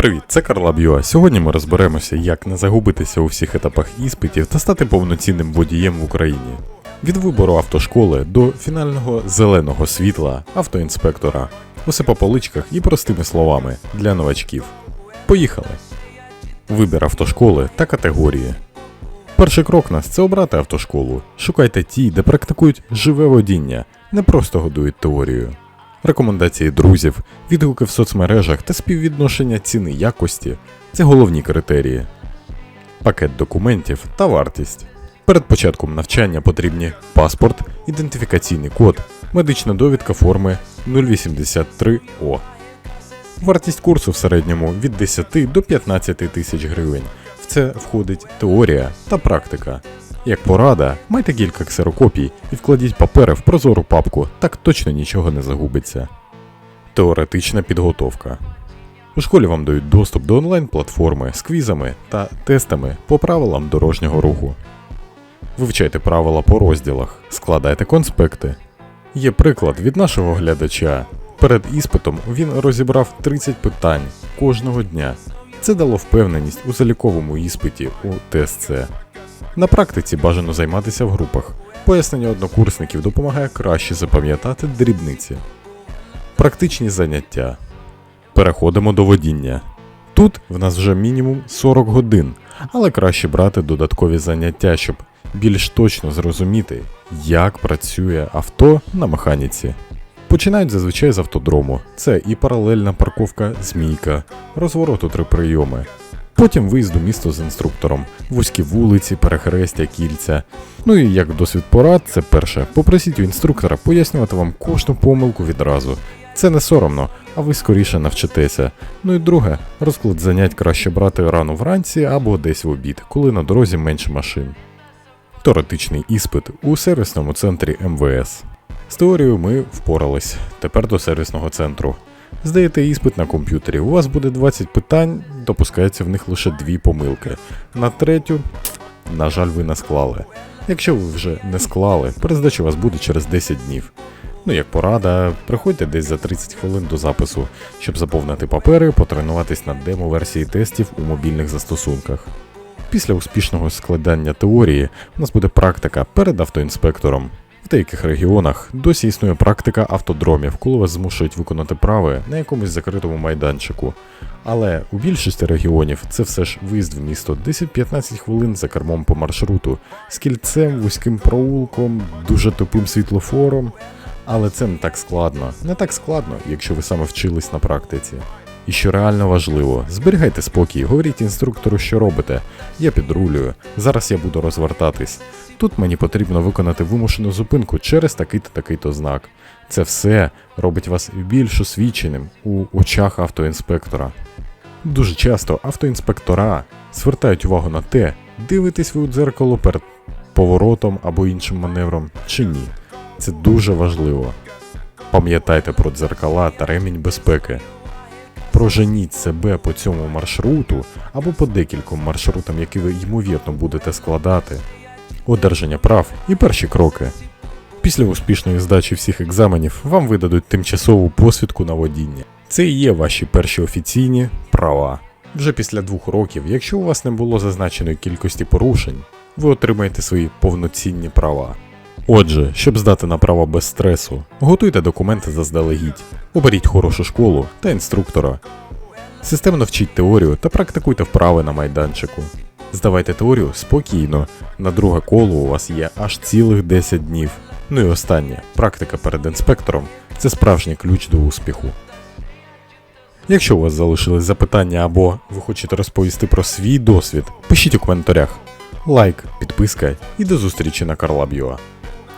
Привіт, це Карла Б'юа. Сьогодні ми розберемося, як не загубитися у всіх етапах іспитів та стати повноцінним водієм в Україні. Від вибору автошколи до фінального зеленого світла автоінспектора. Усе по поличках і простими словами для новачків. Поїхали! Вибір автошколи та категорії. Перший крок нас це обрати автошколу. Шукайте ті, де практикують живе водіння, не просто годують теорію. Рекомендації друзів, відгуки в соцмережах та співвідношення ціни якості це головні критерії. Пакет документів та вартість. Перед початком навчання потрібні паспорт, ідентифікаційний код, медична довідка форми 083О. Вартість курсу в середньому від 10 до 15 тисяч гривень. В це входить теорія та практика. Як порада, майте кілька ксерокопій і вкладіть папери в прозору папку, так точно нічого не загубиться. Теоретична підготовка. У школі вам дають доступ до онлайн-платформи з квізами та тестами по правилам дорожнього руху. Вивчайте правила по розділах, складайте конспекти. Є приклад від нашого глядача. Перед іспитом він розібрав 30 питань кожного дня. Це дало впевненість у заліковому іспиті у ТСЦ. На практиці бажано займатися в групах. Пояснення однокурсників допомагає краще запам'ятати дрібниці. Практичні заняття. Переходимо до водіння. Тут в нас вже мінімум 40 годин, але краще брати додаткові заняття, щоб більш точно зрозуміти, як працює авто на механіці. Починають зазвичай з автодрому. Це і паралельна парковка змійка, розворот у три прийоми. Потім виїзд у місто з інструктором, вузькі вулиці, перехрестя, кільця. Ну і як досвід порад, це перше. Попросіть у інструктора пояснювати вам кожну помилку відразу. Це не соромно, а ви скоріше навчитеся. Ну і друге, розклад занять краще брати рано вранці або десь в обід, коли на дорозі менше машин. Теоретичний іспит у сервісному центрі МВС. З теорією ми впорались. Тепер до сервісного центру. Здаєте іспит на комп'ютері. У вас буде 20 питань, допускається в них лише дві помилки. На третю, на жаль, ви не склали. Якщо ви вже не склали, перездача у вас буде через 10 днів. Ну, як порада, приходьте десь за 30 хвилин до запису, щоб заповнити папери, потренуватись на демо-версії тестів у мобільних застосунках. Після успішного складання теорії у нас буде практика перед автоінспектором. В деяких регіонах досі існує практика автодромів, коли вас змушують виконати прави на якомусь закритому майданчику. Але у більшості регіонів це все ж виїзд в місто 10-15 хвилин за кермом по маршруту, з кільцем, вузьким проулком, дуже тупим світлофором. Але це не так складно. Не так складно, якщо ви саме вчились на практиці. І що реально важливо, зберігайте спокій, говоріть інструктору, що робите. Я підрулюю, зараз я буду розвертатись. Тут мені потрібно виконати вимушену зупинку через такий-то такий-то знак. Це все робить вас більш освіченим у очах автоінспектора. Дуже часто автоінспектора звертають увагу на те, дивитесь ви у дзеркало перед поворотом або іншим маневром чи ні. Це дуже важливо. Пам'ятайте про дзеркала та ремінь безпеки. Проженіть себе по цьому маршруту або по декільком маршрутам, які ви ймовірно будете складати. Одержання прав і перші кроки. Після успішної здачі всіх екзаменів вам видадуть тимчасову посвідку на водіння. Це і є ваші перші офіційні права. Вже після двох років, якщо у вас не було зазначеної кількості порушень, ви отримаєте свої повноцінні права. Отже, щоб здати на право без стресу, готуйте документи заздалегідь, оберіть хорошу школу та інструктора. Системно вчіть теорію та практикуйте вправи на майданчику. Здавайте теорію спокійно, на друге коло у вас є аж цілих 10 днів. Ну і останнє, практика перед інспектором це справжній ключ до успіху. Якщо у вас залишились запитання або ви хочете розповісти про свій досвід, пишіть у коментарях. Лайк, підписка і до зустрічі на Карла Б'юа.